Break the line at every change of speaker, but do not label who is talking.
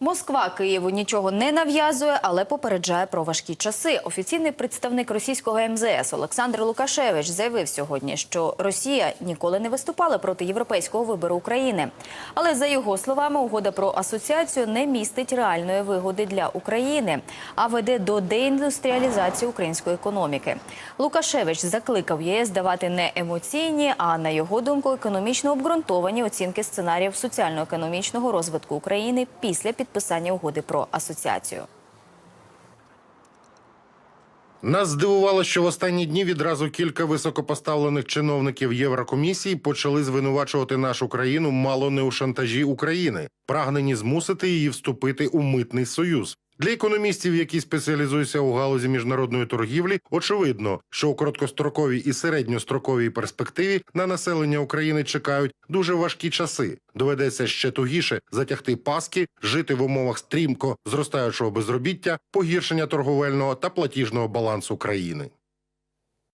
Москва Києву нічого не нав'язує, але попереджає про важкі часи. Офіційний представник російського МЗС Олександр Лукашевич заявив сьогодні, що Росія ніколи не виступала проти європейського вибору України. Але за його словами, угода про асоціацію не містить реальної вигоди для України, а веде до деіндустріалізації української економіки. Лукашевич закликав ЄС давати не емоційні, а на його думку, економічно обґрунтовані оцінки сценаріїв соціально-економічного розвитку України після підписання угоди про асоціацію.
Нас здивувало, що в останні дні відразу кілька високопоставлених чиновників Єврокомісії почали звинувачувати нашу країну мало не у шантажі України, прагнені змусити її вступити у митний союз. Для економістів, які спеціалізуються у галузі міжнародної торгівлі, очевидно, що у короткостроковій і середньостроковій перспективі на населення України чекають дуже важкі часи. Доведеться ще тугіше затягти паски, жити в умовах стрімко зростаючого безробіття, погіршення торговельного та платіжного балансу країни.